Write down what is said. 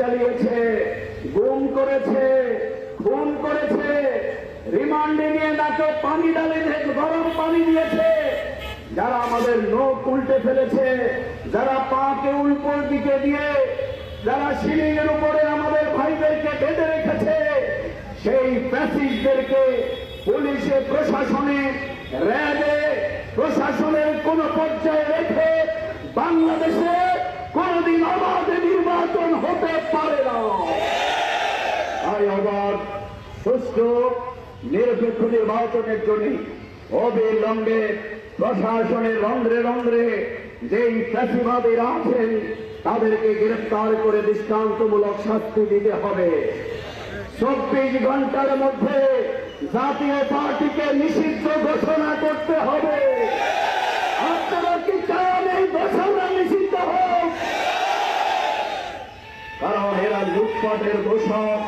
চালিয়েছে গুম করেছে, খুন করেছে, রিমান্ডে নিয়ে নাকে পানি ডালে গরম পানি দিয়েছে। যারা আমাদের নখ উল্টে ফেলেছে, যারা পাকে উল্টোর দিকে দিয়ে, যারা সিলিং এর উপরে আমাদের ভাইদেরকে বেঁধে রেখেছে, সেই প্যাসিজদেরকে পুলিশে, প্রশাসনে, র্যাবে, প্রশাসনের কোন পর্যায়ে রেখে বাংলাদেশে কোনদিন অবাধ নির্বাচন হতে অবাধ সুষ্ঠু নিরপেক্ষ নির্বাচনের জন্য অবিলম্বে প্রশাসনের রন্ধ্রে রন্ধ্রে যেই ফ্যাসিবাদীরা আছেন, তাদেরকে গ্রেফতার করে দৃষ্টান্তমূলক শাস্তি দিতে হবে। চব্বিশ ঘণ্টার মধ্যে জাতীয় পার্টিকে নিষিদ্ধ ঘোষণা করতে হবে। কারণ এরা লুটপাটের ঘোষক।